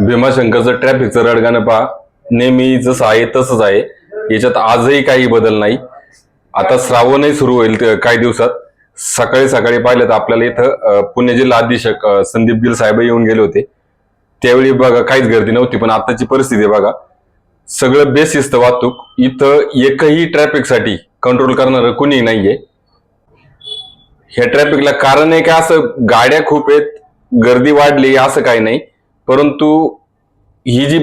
भीमाशंकरचं ट्रॅफिकचं रडगाणं पहा. नेहमी जसं आहे तसंच आहे. याच्यात आजही काही बदल नाही. आता श्रावणही सुरू होईल काही दिवसात. सकाळी सकाळी पाहिलं तर आपल्याला इथं पुणे जिल्हा अधीक्षक संदीप गिल साहेब येऊन गेले होते. त्यावेळी बघा काहीच गर्दी नव्हती पण आताची परिस्थिती आहे बघा. सगळं बेसिस्त वाहतूक. इथं एकही ट्रॅफिकसाठी कंट्रोल करणारं कुणी नाहीये. ह्या ट्रॅफिकला कारण आहे का? असं गाड्या खूप आहेत गर्दी वाढली असं काही नाही. परंतु ही जी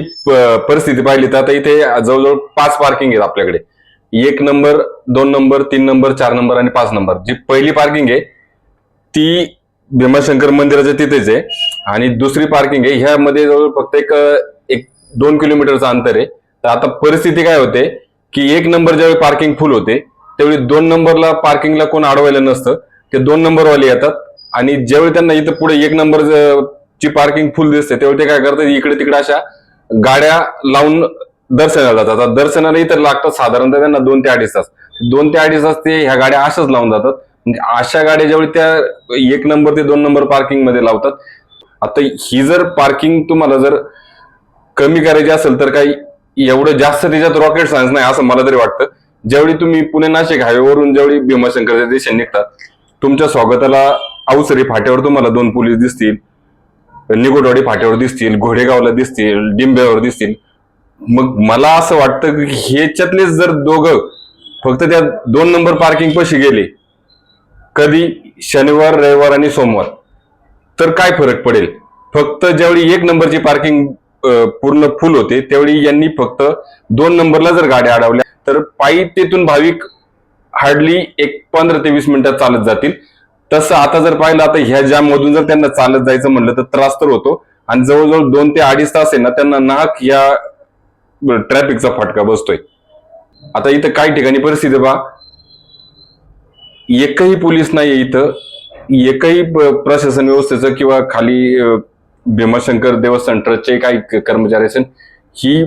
परिस्थिती पाहिली तर आता इथे जवळजवळ पाच पार्किंग आहेत आपल्याकडे. एक नंबर दोन नंबर तीन नंबर चार नंबर आणि पाच नंबर जी पहिली पार्किंग आहे ती भीमाशंकर मंदिराच्या तिथेच आहे. आणि दुसरी पार्किंग आहे ह्यामध्ये जवळ फक्त एक एक दोन किलोमीटरचं अंतर आहे. तर आता परिस्थिती काय होते की एक नंबर ज्यावेळी पार्किंग फुल होते त्यावेळी दोन नंबरला पार्किंगला कोण अडवायला नसतं. ते दोन नंबरवाले येतात. आणि ज्यावेळी त्यांना इथं पुढे एक नंबर ची पार्किंग फुल दिसते त्यावेळी ते काय करतात इकडे तिकडे अशा गाड्या लावून दर्शनाला जातात. आता दर्शनाला इतर लागतात साधारणतः त्यांना दोन ते अडीच तास. दोन ते अडीच तास ते ह्या गाड्या अशाच लावून जातात. म्हणजे अशा गाड्या ज्यावेळी त्या एक नंबर ते दोन नंबर पार्किंगमध्ये लावतात. आता ही जर पार्किंग तुम्हाला जर कमी करायची असेल तर काही एवढं जास्त त्याच्यात रॉकेट सायन्स नाही असं मला तरी वाटतं. ज्यावेळी तुम्ही पुणे नाशिक हायवेवरून ज्यावेळी भीमाशंकरच्या दिशेने निघतात तुमच्या स्वागताला अवसरी फाट्यावर तुम्हाला दोन पोलीस दिसतील निगोटवाडी फाट्यावर दिसतील घोडेगावला दिसतील डिंब्यावर दिसतील. मग मला असं वाटतं की ह्याच्यातलेच जर दोघं फक्त त्या दोन नंबर पार्किंग पाशी गेले कधी शनिवार रविवार आणि सोमवार तर काय फरक पडेल? फक्त ज्यावेळी एक नंबरची पार्किंग पूर्ण फुल होते त्यावेळी यांनी फक्त दोन नंबरला जर गाड्या अडवल्या तर पायी तेथून भाविक हार्डली एक पंधरा ते वीस मिनिटात चालत जातील. तसं आता जर पाहिलं आता ह्या जाम मधून जर त्यांना चालत जायचं म्हणलं तर त्रास तर होतो. आणि जवळजवळ दोन ते अडीच तास आहे ना त्यांना नाहक या ट्रॅफिकचा फटका बसतोय. आता इथं काही ठिकाणी परिस्थिती बा एकही पोलीस नाही इथं. एकही प्रशासन व्यवस्थेचं किंवा खाली भीमाशंकर देवस्थान ट्रस्टचे काही कर्मचारी असेल ही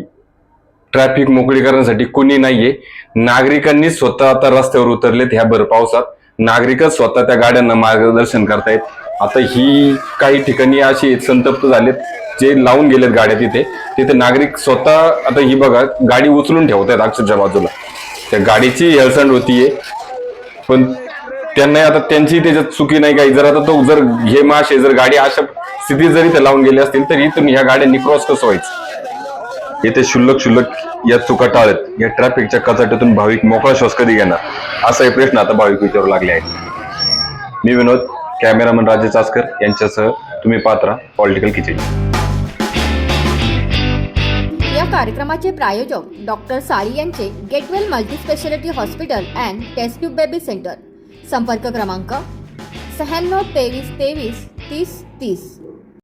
ट्रॅफिक मोकळी करण्यासाठी कुणी नाहीये. नागरिकांनी स्वतः आता रस्त्यावर उतरलेत ह्या भर पावसात. नागरिकच स्वतः त्या गाड्यांना मार्गदर्शन करतायत. आता ही काही ठिकाणी अशी आहेत, संतप्त झालेत जे लावून गेलेत गाड्या तिथे तिथे नागरिक स्वतः आता ही बघा गाडी उचलून ठेवतायत अक्षरच्या बाजूला. त्या गाडीची हेळसंड होतीये पण त्यांना आता त्यांची त्याच्यात चुकी नाही काही. जर आता तो जर हे माशे जर गाडी अशा स्थितीत जरी ते लावून गेले असतील तर इथून ह्या गाड्यांनी क्रॉस कसं व्हायचं? येथे शुल्लक शुल्लक या चुका टाळत या ट्रॅफिकच्या कचाट्यातून भाविक मोकळा श्वास कधी घेणार? असाही प्रश्न आता भाविक विचारू लागले आहेत. मी विनोद कॅमेरामन राजेश चास्कर यांच्यासह तुम्ही पात्रा पॉलिटिकल किचन या कार्यक्रमाचे प्रायोजक डॉक्टर साळी यांचे get well multispeciality hospital and test tube baby centre संपर्क क्रमांक शहाण्णव तेवीस तेवीस तीस तीस.